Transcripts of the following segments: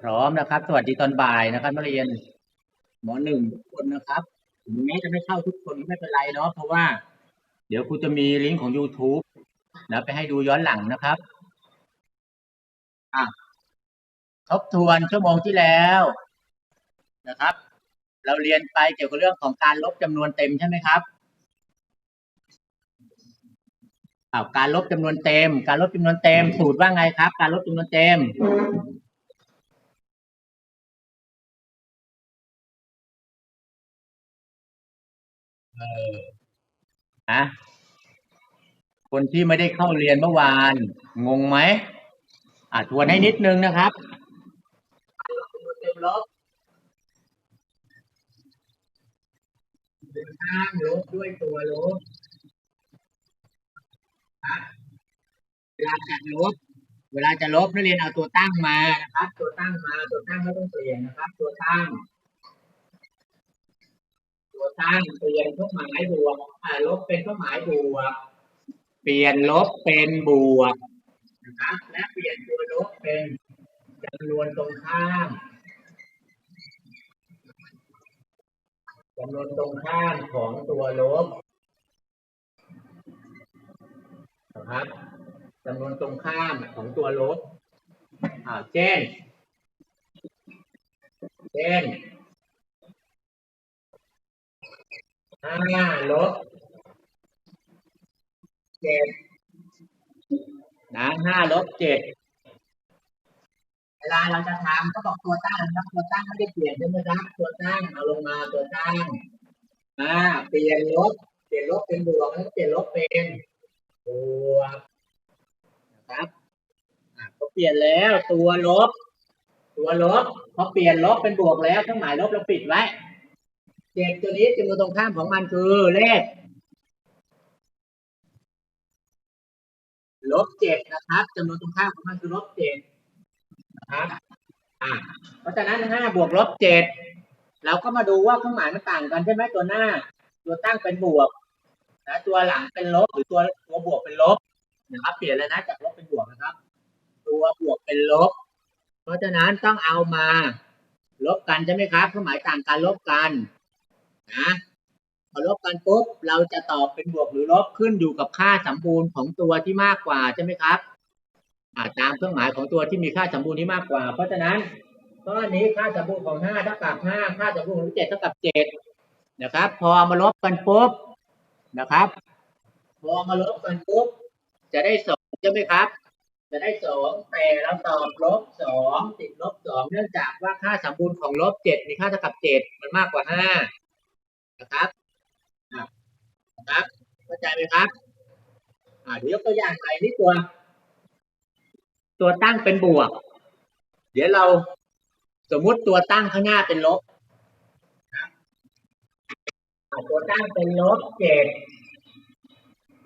พร้อมนะครับ สวัสดีตอนบ่ายนะครับนักเรียน หมอหนึ่งทุกคนนะครับถึงแม้จะไม่เข้าทุกคนก็ไม่เป็นไรเนาะเพราะว่า เดี๋ยวครูจะมีลิงก์ของ YouTube นะไปให้ดูย้อนหลังนะครับอะทบทวนชั่วโมงที่แล้วนะครับ เราเรียนไปเกี่ยวกับเรื่องของการลบจำนวนเต็มใช่ไหมครับอาการลบจำนวนเต็ม การลบจำนวนเต็ม สูตรว่าไงครับ การลบจำนวนเต็ม นะคนที่ไม่ได้เข้าเรียนเมื่อวาน งงไหมอะทวนให้นิดนึงนะครับเต็มลบข้างลบด้วยตัวลบเวลาจะลบ เวลาจะลบนักเรียนเอาตัวตั้งมานะครับ ตัวตั้งมา ตัวตั้งไม่ต้องเปลี่ยนนะครับ ตัวตั้ง ตัวตั้งเปลี่ยนเครื่องหมายบวกอ่าลบเป็นเครื่องหมายบวก เปลี่ยนลบเป็นบวกนะครับและเปลี่ยนตัวลบเป็นจำนวนตรงข้ามจำนวนตรงข้ามของตัวลบนะครับจำนวนตรงข้ามของตัวลบอ่าเช่น เช่น ห้าลบเจ็ดนะห้าลบเจ็ดเวลาเราจะทำก็บอกตัวตั้งนะครับตัวตั้งไม่ได้เปลี่ยนใช่ไหมครับตัวตั้งเอาลงมาตัวตั้งอ่าเปลี่ยนลบเปลี่ยนลบเป็นบวกแล้วเปลี่ยนลบเป็นบวกนะครับอ่าก็เปลี่ยนแล้วตัวลบ ตัวลบพอเปลี่ยนลบเป็นบวกแล้วเครื่องหมายลบเราปิดไว้ จ็ดตัวนี้จำนวนตรงข้ามของมันคือเลขลบเจ็ดนะครับจำนวนตรงข้ามของมันคือลบเจ็ดนะครับอ่าเพราะฉะนั้นห้าบวกลบเจ็ดเราก็มาดูว่าเครื่องหมายมันต่างกันใช่ไหมตัวหน้า ตัวตั้งเป็นบวกนะตัวหลังเป็นลบหรือตัวตัวบวกเป็นลบนะครับเปลี่ยนเลยนะจากลบเป็นบวกนะครับ ตัวบวกเป็นลบ เพราะฉะนั้นต้องเอามาลบกันใช่ไหมครับเครื่องหมายต่างกันลบกัน นะพอลบกันปุ๊บเราจะตอบเป็นบวกหรือลบขึ้นอยู่กับค่าสมบูรณ์ของตัวที่มากกว่าใช่ไหมครับตามเครื่องหมายของตัวที่มีค่าสมบูรณ์ที่มากกว่า เพราะฉะนั้นข้อนี้ค่าสมบูรณ์ของห้าเท่ากับห้าค่าสมบูรณ์ของเจ็ดเท่ากับเจ็ดนะครับ พอมาลบกันปุ๊บนะครับ พอมาลบกันปุ๊บจะได้สองใช่ไหมครับ จะได้สองแต่เราตอบลบสองติดลบสองเนื่องจากว่าค่าสมบูรณ์ของลบเจ็ดมีค่าเท่ากับเจ็ดมันมากกว่าห้า นะครับนะครับ เข้าใจไหมครับ อ่าเดี๋ยวยกตัวอย่างใหม่นี่ตัว ตัวตั้งเป็นบวก เดี๋ยวเราสมมุติตัวตั้งข้างหน้าเป็นลบนะตัวตั้งเป็นลบเจ็ด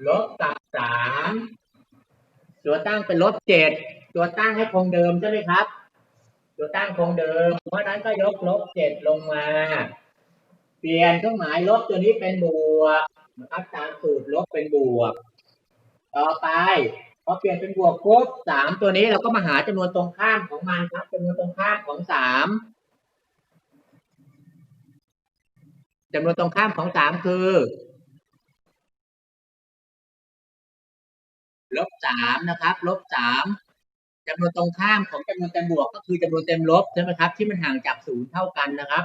ลบกับสามตัวตั้งเป็นลบเจ็ดตัวตั้งให้คงเดิมใช่ไหมครับ ตัวตั้งคงเดิม เพราะนั้นก็ยกลบเจ็ดลงมา ปลี่ยนเครื่องหมายลบตัวนี้เป็นบวกนะครับตามสูตรลบเป็นบวก ต่อไปพอเปลี่ยนเป็นบวกปุ๊บสามตัวนี้เราก็มาหาจำนวนตรงข้ามของมันครับจำนวนตรงข้ามของสามจำนวนตรงข้ามของสามคือลบสามนะครับลบสามจำนวนตรงข้ามของจำนวนเต็มบวก ก็คือจำนวนเต็มลบใช่ไหมครับ ที่มันห่างจากศูนย์เท่ากันนะครับ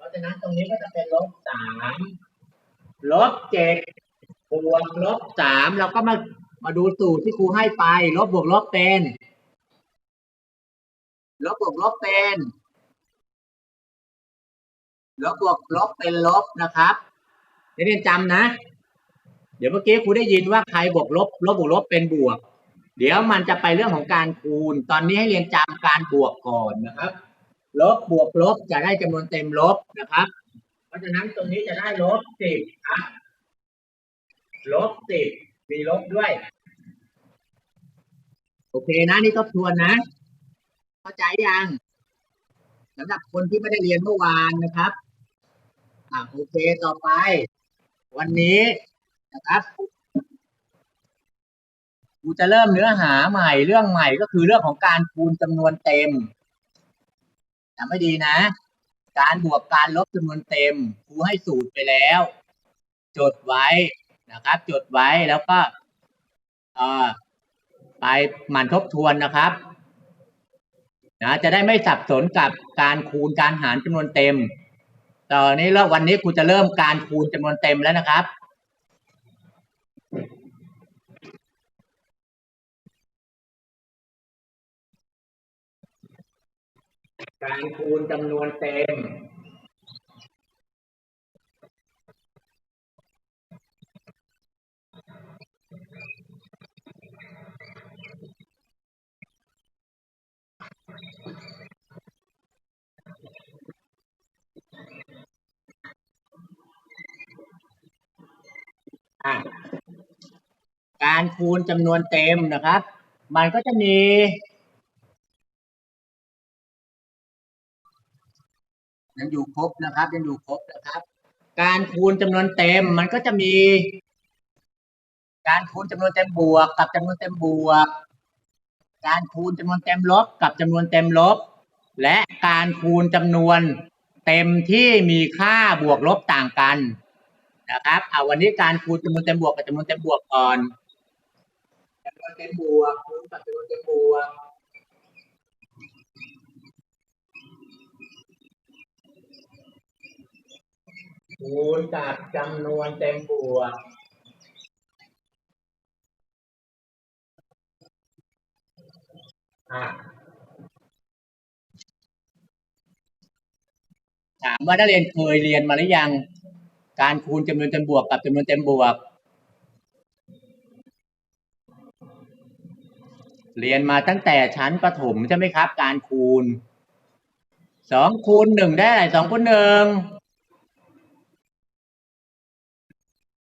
เพราะฉะนั้นตรงนี้ก็จะเป็นลบสามลบเจ็ดบวกลบสามเราก็มามาดูสูตรที่ครูให้ไป ลบบวกลบเป็นลบบวกลบเป็นลบบวกลบเป็นลบนะครับนักเรียนจำนะ เดี๋ยวเมื่อกี้ครูได้ยินว่าใครบวกลบ ลบบวกลบเป็นบวก เดี๋ยวมันจะไปเรื่องของการคูณ ตอนนี้ให้เรียนจำการบวกก่อนนะครับ ลบบวกลบจะได้จำนวนเต็มลบนะครับ เพราะฉะนั้นตรงนี้จะได้ลบสิบครับลบสิบมีลบด้วย โอเคนะนี่ทบทวนนะ เข้าใจยังสำหรับคนที่ไม่ได้เรียนเมื่อวานนะครับอ่าโอเคต่อไป วันนี้นะครับกูจะเริ่มเนื้อหาใหม่เรื่องใหม่ก็คือเรื่องของการคูณจำนวนเต็ม จำไม่ดีนะ การบวกการลบจำนวนเต็มครูให้สูตรไปแล้ว จดไว้นะครับ จดไว้แล้วก็เอ่อไปหมั่นทบทวนนะครับนะจะได้ไม่สับสนกับการคูณการหารจำนวนเต็มตอนนี้แล้ววันนี้ครูจะเริ่มการคูณจำนวนเต็มแล้วนะครับ การคูณจำนวนเต็มอะการคูณจำนวนเต็มนะครับ มันก็จะมี บนะครับ ยังอยู่ครบนะครับ การคูณจำนวนเต็มมันก็จะมี การคูณจำนวนเต็มบวก กับจำนวนเต็มบวก การคูณจำนวนเต็มลบ กับจำนวนเต็มลบ และการคูณจำนวนเต็มที่มีค่าบวกลบต่างกันนะครับเอาวันนี้การคูณจำนวนเต็มบวกกับจำนวนเต็มบวกก่อนจำนวนเต็มบวกคูณกับจำนวนเต็มบวก คูณกับจำนวนเต็มบวกถามว่านักเรียนเคยเรียนมาหรือยัง การคูณจำนวนเต็มบวกกับจำนวนเต็มบวก เรียนมาตั้งแต่ชั้นประถมใช่ไหมครับ การคูณสองคูณหนึ่งได้อะไรสองคูณหนึ่ง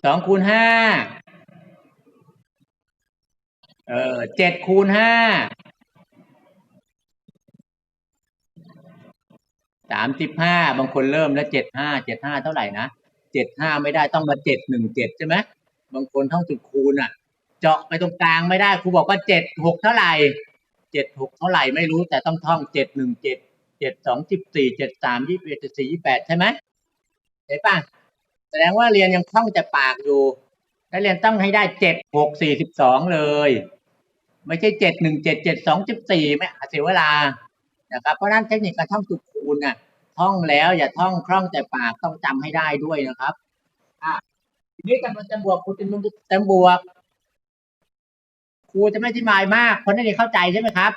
สองคูณห้าเออเจ็ดคูณห้าสามสิบห้าบางคนเริ่มแล้วเจ็ดห้าเจ็ดห้าเท่าไหร่นะเจ็ดห้าไม่ได้ต้องมาเจ็ดหนึ่งเจ็ดใช่ไหมบางคนท่องจุดคูณอะ เจาะไปตรงกลางไม่ได้ครูบอกว่าเจ็ดหกเท่าไหร่เจ็ดหกเท่าไหร่ไม่รู้แต่ต้องท่องเจ็ดหนึ่งเจ็ดเจ็ดสองสิบสี่เจ็ดสามยี่สิบเอ็ดเจ็ดสี่ยี่แปดใช่ไหมเห็นป่ะ แสดงว่าเรียนยังคล่องแต่ปากอยู่นักเรียนต้องให้ได้เจ็ดหกสี่สิบสองเลย ไม่ใช่เจ็ดหนึ่งเจ็ดเจ็ดสองสิบสี่ไม่เสียเวลานะครับเพราะนั้นเทคนิคการท่องจุดคูณน่ะท่องแล้วอย่าท่องคล่องแต่ปากต้องจำให้ได้ด้วยนะครับอะทีนี้จำนวนเต็มบวกคูณจำนวนเต็มบวกครูจะไม่อธิบายมากคนนักเรียนเข้าใจใช่ไหมครับ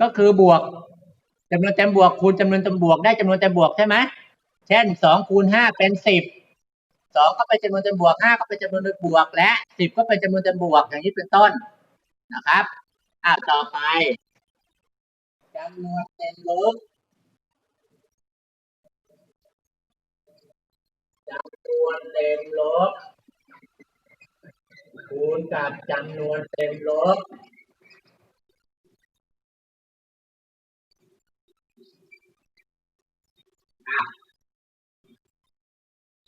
ก็คือบวกจำนวนเต็มบวกคูณจำนวนเต็มบวกได้จำนวนเต็มบวกใช่ไหมเช่นสองคูณห้าเป็นสิบ สองก็เป็นจำนวนเต็มบวกห้าก็เป็นจำนวนเต็มบวก และสิบก็เป็นจำนวนเต็มบวกอย่างนี้เป็นต้นนะครับอะต่อไปจำนวนเต็มลบจำนวนเต็มลบคูณกับจำนวนเต็มลบ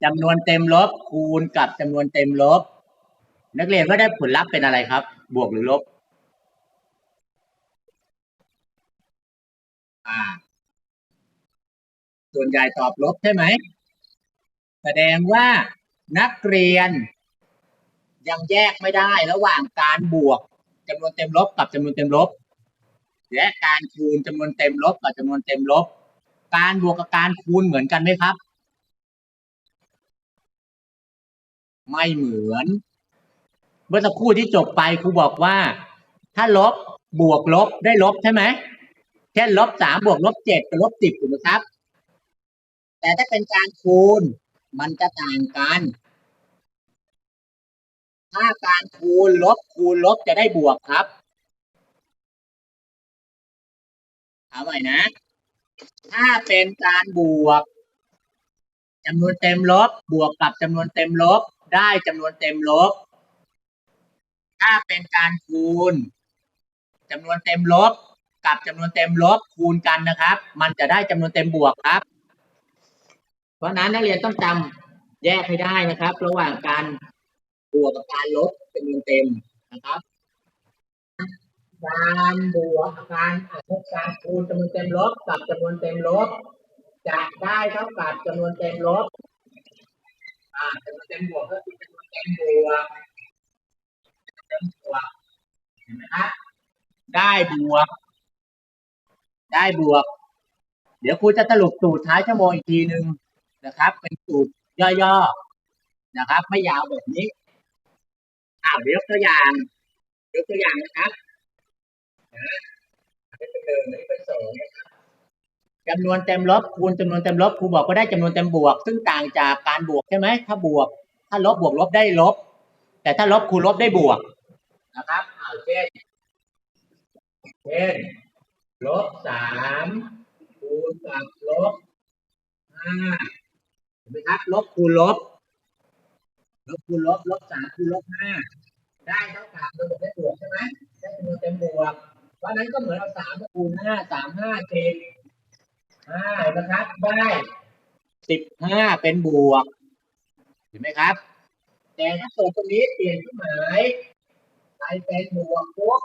จำนวนเต็มลบ คูณกับจำนวนเต็มลบ นักเรียนก็ได้ผลลัพธ์เป็นอะไรครับ บวกหรือลบ อ่า ส่วนใหญ่ตอบลบใช่ไหม แสดงว่านักเรียน ยังแยกไม่ได้ระหว่างการบวกจำนวนเต็มลบกับจำนวนเต็มลบ และการคูณจำนวนเต็มลบกับจำนวนเต็มลบ การบวกกับการคูณเหมือนกันไหมครับ ไม่เหมือน เมื่อสักครู่ที่จบไปครูบอกว่า ถ้าลบบวกลบได้ลบใช่ไหมเช่นลบสามบวกลบเจ็ดกับลบสิบถูกไหมครับ แต่ถ้าเป็นการคูณมันจะต่างกัน ถ้าการคูณลบคูณลบจะได้บวกครับเอาใหม่นะ ถ้าเป็นการบวกจำนวนเต็มลบบวกกับจำนวนเต็มลบ ได้จำนวนเต็มลบ ถ้าเป็นการคูณจำนวนเต็มลบ กับจำนวนเต็มลบคูณกันนะครับ มันจะได้จำนวนเต็มบวกครับ เพราะนั้นนักเรียนต้องจำแยกให้ได้นะครับ ระหว่างการบวกกับการลบจำนวนเต็มนะครับการบวกการอะการคูณจำนวนเต็มลบกับจำนวนเต็มลบ จะได้เท่ากับจำนวนเต็มลบ อ่าจำนวนเต็มบวกก็คือจำนวนเต็มบวกเต็มบวกเห็นไหมครับได้บวก ได้บวก เดี๋ยวครูจะสรุปสูตรท้ายชั่วโมงอีกทีหนึ่งนะครับ เป็นสูตรย่อๆนะครับ ไม่ยาวแบบนี้อ้าวเดี๋ยวยกตัวอย่างยกตัวอย่างนะครับนะอันนี้เป็นหนึ่งอันนี้เป็นสองนะครับ จำนวนเต็มลบคูณจำนวนเต็มลบครูบอกก็ได้จำนวนเต็มบวก ซึ่งต่างจากการบวกใช่ไหมถ้าบวก ถ้าลบบวกลบได้ลบ แต่ถ้าลบคูณลบได้บวกนะครับเอาเช่นเช่นลบสามคูณกับลบห้าเห็นไหมครับลบคูณลบลบคูณลบลบสามคูณลบห้าได้เท่ากับโดยบอกได้บวกใช่ไหมได้จำนวนเต็มบวกเพราะฉะนั้นก็เหมือนเอาสามคูณห้าสามห้าเจ็ด ห้านะครับ ได้สิบห้าเป็นบวก เห็นไหมครับ แต่ถ้าเกิดตรงนี้เปลี่ยนเครื่องหมายไปเป็นบวกปุ๊บ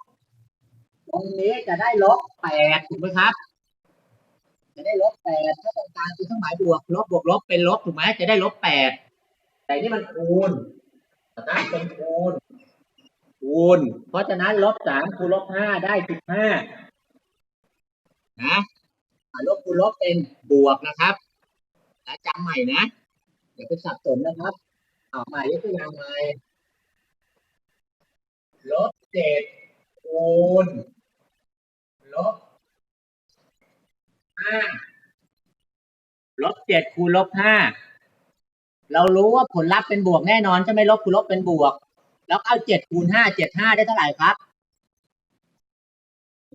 ตรงนี้จะได้ลบแปดถูกไหมครับ จะได้ลบแปดถ้าต้องการคือเครื่องหมายบวกลบบวกลบเป็นลบถูกไหมจะได้ลบแปดแต่นี่มันคูณนะเป็นคูณคูณเพราะฉะนั้นลบสามคูณลบห้าได้สิบห้านะ ลบคูณลบเป็นบวกนะครับแล้วจำใหม่นะอย่าไปสับสนนะครับเอาใหม่ยกตัวอย่างใหม่ลบเจ็ดคูณลบห้าลบเจ็ดคูณลบห้าเรารู้ว่าผลลัพธ์เป็นบวกแน่นอนใช่ไหมลบคูณลบเป็นบวก แล้วเอาเจ็ดคูณห้าเจ็ดห้าได้เท่าไหร่ครับ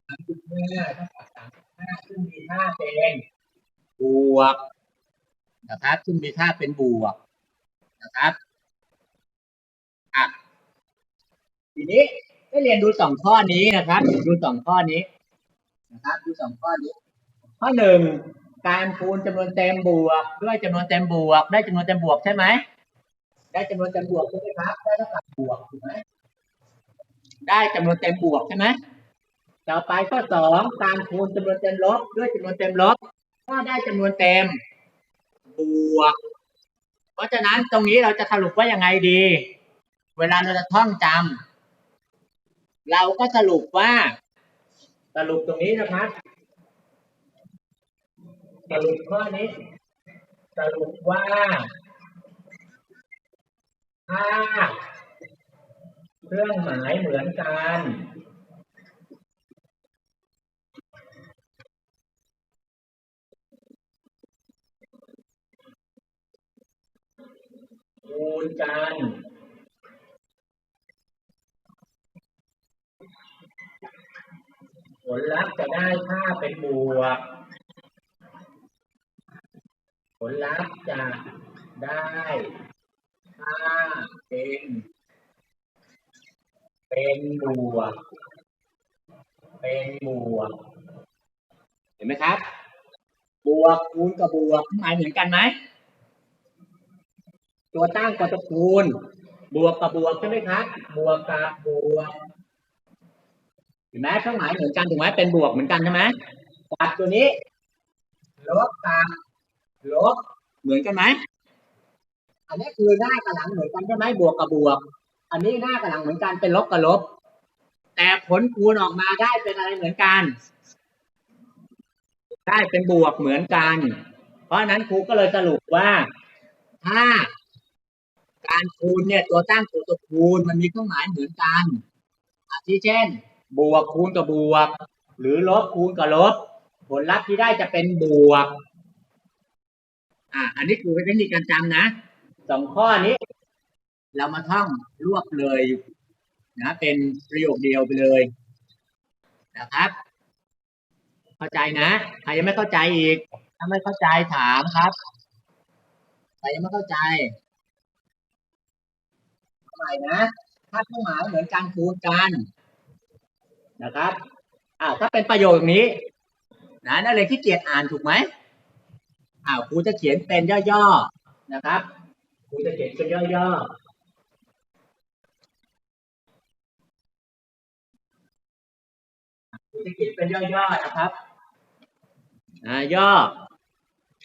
สามสิบห้าเท่ากับสามาซึ่งมีค่าเป็นบวกนะครับซึ่งมีค่าเป็นบวกนะครับอะทีนี้ได้เรียนดูสองข้อนี้นะครับ ดูสองข้อนี้นะครับ ดูสองข้อนี้ ข้อหนึ่งการคูณจำนวนเต็มบวก ด้วยจำนวนเต็มบวก ได้จำนวนเต็มบวกใช่ไหมได้จำนวนเต็มบวกใช่ไหมครับได้เท่ากับบวกถูกไหมได้จำนวนเต็มบวกใช่ไหม ต่อไปข้อสองการคูณจำนวนเต็มลบ ด้วยจำนวนเต็มลบ ก็ได้จำนวนเต็ม บวก เพราะฉะนั้นตรงนี้เราจะสรุปว่ายังไงดี เวลาเราจะท่องจำเราก็สรุปว่า สรุปตรงนี้นะครับสรุปข้อนี้ สรุปว่าถ้าเครื่องหมายเหมือนกัน คูณกันผลลัพธ์จะได้ค่าเป็นบวก ผลลัพธ์จะได้ค่าเป็น เป็นบวก เป็นบวก เห็นไหมครับ บวกคูณกับบวกหมายเหมือนกันไหม ตัวตั้งกับตัวคูณ บวกกับบวกใช่ไหมครับ บวกกับบวกเห็นไหมเครื่องหมายเหมือนกันถูกไหมเป็นบวกเหมือนกันใช่ไหมตัดตัวนี้ลบกับลบเหมือนกันไหมอันนี้คือหน้ากับหลังเหมือนกันใช่ไหมบวกกับบวก อันนี้หน้ากับหลังเหมือนกันเป็นลบกับลบ แต่ผลคูณออกมาได้เป็นอะไรเหมือนกัน ได้เป็นบวกเหมือนกัน เพราะนั้นครูก็เลยสรุปว่าถ้า การคูณเนี่ยตัวตั้งตัวตัวคูณมันมีเครื่องหมายเหมือนกันอาทิเช่น บวกคูณกับบวก หรือลบคูณกับลบ ผลลัพธ์ที่ได้จะเป็นบวก อ่าอันนี้คือเป็นเทคนิคการจำนะสองข้อนี้ เรามาท่องรวบเลยนะเป็นประโยคเดียวไปเลยนะครับ เข้าใจนะใครยังไม่เข้าใจอีก ถ้าไม่เข้าใจถามครับ ใครยังไม่เข้าใจ หม่นะถ้าเครื่องหมายเหมือนการคูณกันนะครับอ้าถ้าเป็นประโยคนี้นะนักเรียนที่เกียจอ่านถูกไหมอ้าวครูจะเขียนเป็นย่อๆนะครับครูจะเขียนเป็นย่อๆจะคิดเป็นย่อๆนะครับอ่าย่อ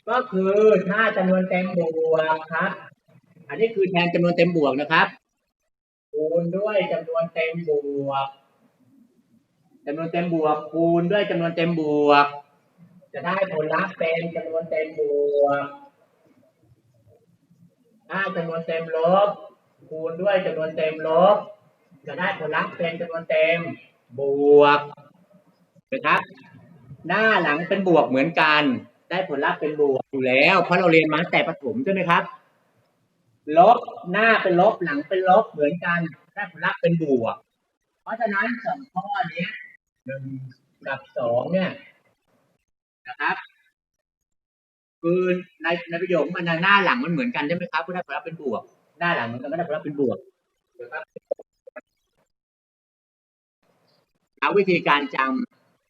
ก็คือถ้าจำนวนเต็มบวกครับ อันนี้คือแทนจำนวนเต็มบวกนะครับ คูณด้วยจำนวนเต็มบวกจำนวนเต็มบวกคูณด้วยจำนวนเต็มบวก จะได้ผลลัพธ์เป็นจำนวนเต็มบวกถ้าจำนวนเต็มลบ คูณด้วยจำนวนเต็มลบ จะได้ผลลัพธ์เป็นจำนวนเต็มบวกนะครับ หน้าหลังเป็นบวกเหมือนกัน ได้ผลลัพธ์เป็นบวกอยู่แล้ว เพราะเราเรียนมาตั้งแต่ประถมใช่ไหมครับ ลบหน้าเป็นลบหลังเป็นลบเหมือนกันได้ผลลัพธ์เป็นบวก เพราะฉะนั้นสองข้อนี้หนึ่งกับสองเนี่ยนะครับคือในในประโยคมันนหน้าหลังมันเหมือนกันใช่ไหมครับก็ได้ผลลัพธ์เป็นบวก หน้าหลังมันก็ได้ผลลัพธ์เป็นบวกนะครับเอาวิธีการจ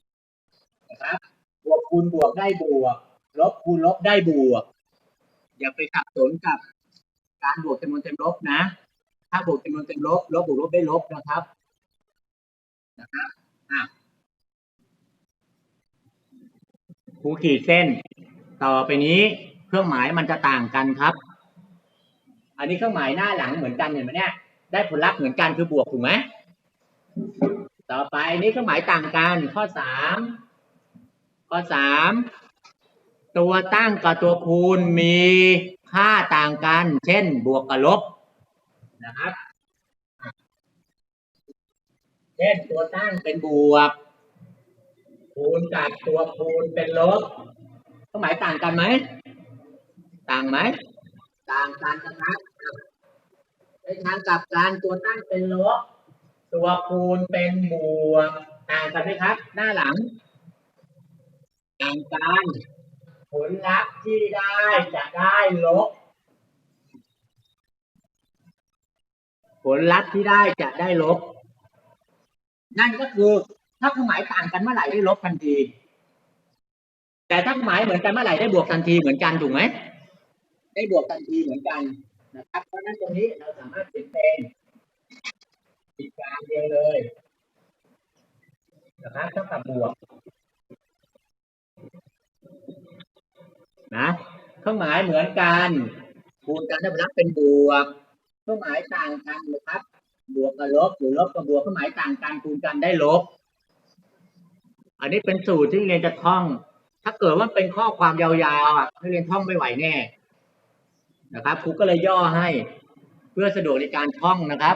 ำนะครับบวกคูณบวกได้บวก ลบคูณลบได้บวก อย่าไปสับสนกับ การบวกจำนวนเต็มลบนะ ถ้าบวกจำนวนเต็มลบลบบวกลบได้ลบนะครับนะครับอะครูขีดเส้น ต่อไปนี้เครื่องหมายมันจะต่างกันครับ อันนี้เครื่องหมายหน้าหลังเหมือนกันเห็นไหมเนี่ย ได้ผลลัพธ์เหมือนกันคือบวกถูกไหมต่อไปอันนี้เครื่องหมายต่างกันข้อสามข้อสามตัวตั้งกับตัวคูณมี ค่าต่างกัน เช่น บวกกับลบนะครับ เช่นตัวตั้งเป็นบวก คูณกับตัวคูณเป็นลบเครื่องหมายต่างกันไหม ต่างไหม ต่างกันนะครับในทางกลับกันตัวตั้งเป็นลบ ตัวคูณเป็นบวก ต่างกันไหมครับ หน้าหลัง ต่างกัน ผลลัพธ์ที่ได้จะได้ลบ ผลลัพธ์ที่ได้จะได้ลบ นั่นก็คือถ้าเครื่องหมายต่างกันเมื่อไหร่ได้ลบทันที แต่ถ้าเครื่องหมายเหมือนกันเมื่อไหร่ได้บวกทันทีเหมือนกันถูกไหมได้บวกทันทีเหมือนกันนะครับ เพราะนั้นตรงนี้เราสามารถเปลี่ยนเป็นอีกการเดียวเลยนะครับเท่ากับบวก นะเครื่องหมายเหมือนกันคูณกันได้ผลลัพธ์เป็นบวกเครื่องหมายต่างกันนะครับ บวกกับลบหรือลบกับบวกเครื่องหมายต่างกันคูณกันได้ลบ อันนี้เป็นสูตรที่เรียนจะท่อง ถ้าเกิดว่าเป็นข้อความยาวๆอะเรียนท่องไม่ไหวแน่นะครับครูก็เลยย่อให้เพื่อสะดวกในการท่องนะครับ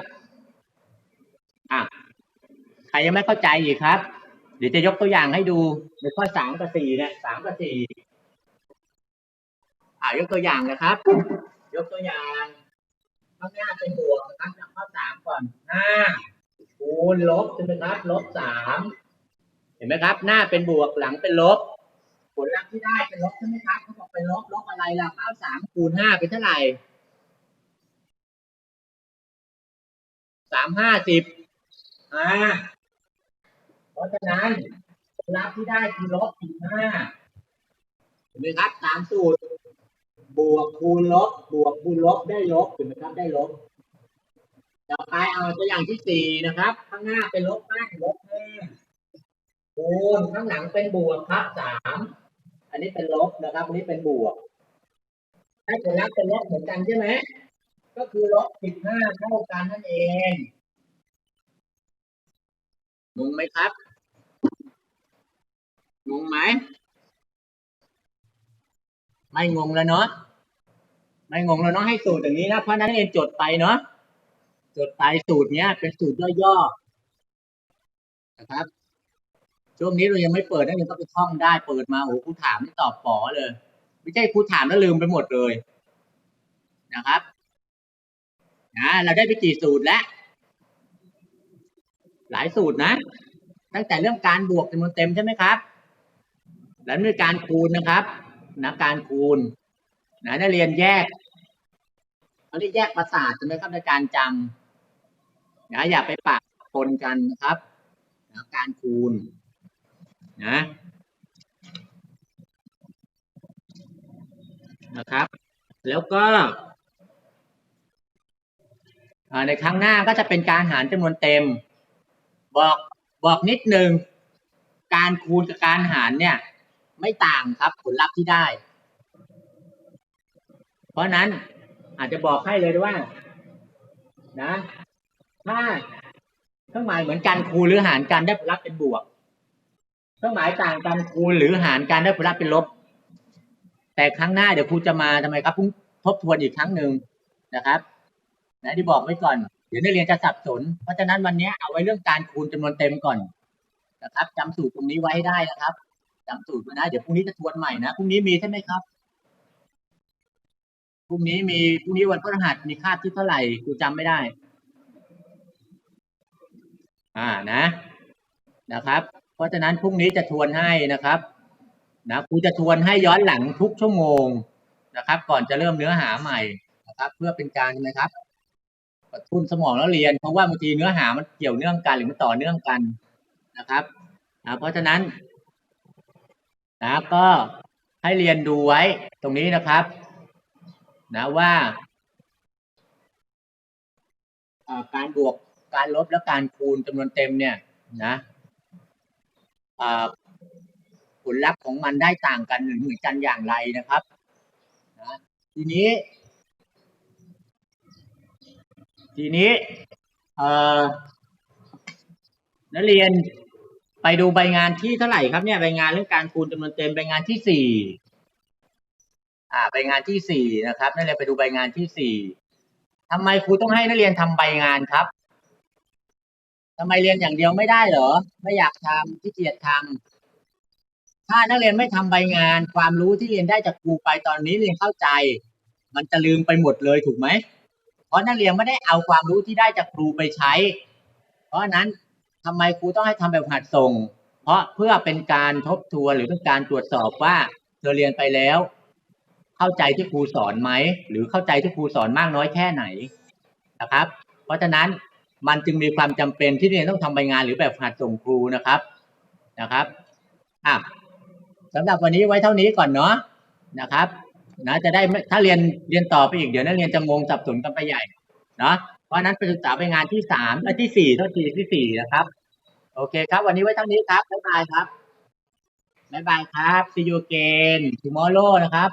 อะใครยังไม่เข้าใจอีกครับ เดี๋ยวจะยกตัวอย่างให้ดูในข้อสามกับสี่เนี่ยสามกับสี่ อ่ายกตัวอย่างนะครับ ยกตัวอย่างข้างหน้าเป็นบวกนะครับจากข้อสามก่อนห้าคูณลบใช่ไหมครับลบสามเห็นไหมครับ หน้าเป็นบวกหลังเป็นลบ ผลลัพธ์ที่ได้เป็นลบใช่ไหมครับเขาบอกเป็นลบลบอะไรล่ะเก้าสามคูณห้าเป็นเท่าไหร่สามห้าสิบอ่าเพราะฉะนั้นผลลัพธ์ที่ได้คือลบสิบห้าเห็นไหมครับตามสูตร บวกคูณลบบวกคูณลบได้ลบถูกไหมครับได้ลบต่อไปเอาตัวอย่างที่สี่นะครับ ข้างหน้าเป็นลบบ้าลบห้าคูณข้างหลังเป็นบวกครับสามอันนี้เป็นลบนะครับ อันนี้เป็นบวกได้ผลลัพธ์เป็นลบเหมือนกันใช่ไหมก็คือลบสิบห้าเท่ากันนั่นเองงงไหมครับงงไหม ไม่งงแล้วเนาะไม่งงแล้วเนาะให้สูตรอย่างนี้นะเพราะนั้นเรียนจดไปเนาะจดไปสูตรเนี้ย เป็นสูตรย่อๆนะครับ ช่วงนี้เรายังไม่เปิดนักเรียนก็ไปท่องได้เปิดมาโอ้ครูถามนี่ตอบป๋อเลย ไม่ใช่ครูถามแล้วลืมไปหมดเลยนะครับนะเราได้ไปกี่สูตรแล้วหลายสูตรนะ ตั้งแต่เรื่องการบวกจำนวนเต็มใช่ไหมครับ แล้วมีการคูณนะครับ นะการคูณนะนักเรียนแยกเขาเรียกแยกประสาทใช่ไหมครับในการจำนะอย่าไปปะปนกันนะครับนะการคูณนะนะครับ แล้วก็ในครั้งหน้าก็จะเป็นการหารจำนวนเต็ม บอกบอกนิดนึง การคูณกับการหารเนี่ย ไม่ต่างครับผลลัพธ์ที่ได้ เพราะนั้นอาจจะบอกให้เลยว่า นะ ถ้าเครื่องหมายเหมือนกันคูณหรือหารกันได้ผลลัพธ์เป็นบวก เครื่องหมายต่างกันคูณหรือหารกันได้ผลลัพธ์เป็นลบ แต่ครั้งหน้าเดี๋ยวครูจะมาทำไมครับเพิ่งทบทวนอีกครั้งหนึ่งนะครับนะที่บอกไว้ก่อน เดี๋ยวนักเรียนจะสับสน เพราะฉะนั้นวันนี้เอาไว้เรื่องการคูณจำนวนเต็มก่อนนะครับจำสูตรตรงนี้ไว้ให้ได้นะครับ จำสูตรไว้นะ เดี๋ยวพรุ่งนี้จะทวนใหม่นะ พรุ่งนี้มีใช่ไหมครับ พรุ่งนี้มี พรุ่งนี้วันพฤหัสมีคาบที่เท่าไหร่ครูจำไม่ได้ อ่านะ นะครับ เพราะฉะนั้นพรุ่งนี้จะทวนให้นะครับ นะครูจะทวนให้ย้อนหลังทุกชั่วโมงนะครับ ก่อนจะเริ่มเนื้อหาใหม่นะครับ เพื่อเป็นการนะครับกระตุ้นสมองแล้วเรียน เพราะว่าบางทีเนื้อหามันเกี่ยวเนื่องกันหรือมันต่อเนื่องกันนะครับนะเพราะฉะนั้น นะก็ให้เรียนดูไว้ตรงนี้นะครับ นะว่าการบวกการลบและการคูณจำนวนเต็มเนี่ยนะผลลัพธ์ของมันได้ต่างกันหรือเหมือนกันอย่างไรนะครับนะทีนี้ ทีนี้นักเรียน ไปดูใบงานที่เท่าไหร่ครับเนี่ยใบงานเรื่องการคูณจำนวนเต็มใบงานที่สี่อ่าใบงานที่สี่นะครับนักเรียนไปดูใบงานที่สี่ทำไมครูต้องให้นักเรียนทำใบงานครับทำไมเรียนอย่างเดียวไม่ได้เหรอ ไม่อยากทำที่เกียจทำถ้านักเรียนไม่ทำใบงาน ความรู้ที่เรียนได้จากครูไปตอนนี้เรียนเข้าใจ มันจะลืมไปหมดเลยถูกไหมเพราะนักเรียนไม่ได้เอาความรู้ที่ได้จากครูไปใช้ เพราะนั้น ทำไมครูต้องให้ทำแบบหัดส่ง เพราะเพื่อเป็นการทบทวนหรือเป็นการตรวจสอบว่าเธอเรียนไปแล้ว เข้าใจที่ครูสอนไหมหรือเข้าใจที่ครูสอนมากน้อยแค่ไหนนะครับ เพราะฉะนั้นมันจึงมีความจำเป็นที่เรียนต้องทำใบงานหรือแบบหัดส่งครูนะครับนะครับอะสำหรับวันนี้ไว้เท่านี้ก่อนเนาะนะครับนะจะได้ถ้าเรียนเรียนต่อไปอีกเดี๋ยวนักเรียนจะงงสับสนกันไปใหญ่เนาะเพราะนั้นไปศึกษาไปงานที่สามที่สี่เท่าทีที่สี่นะครับ โอเคครับ วันนี้ไว้เท่านี้ครับ บ๊ายบายครับ บ๊ายบายครับ see you again tomorrow นะครับ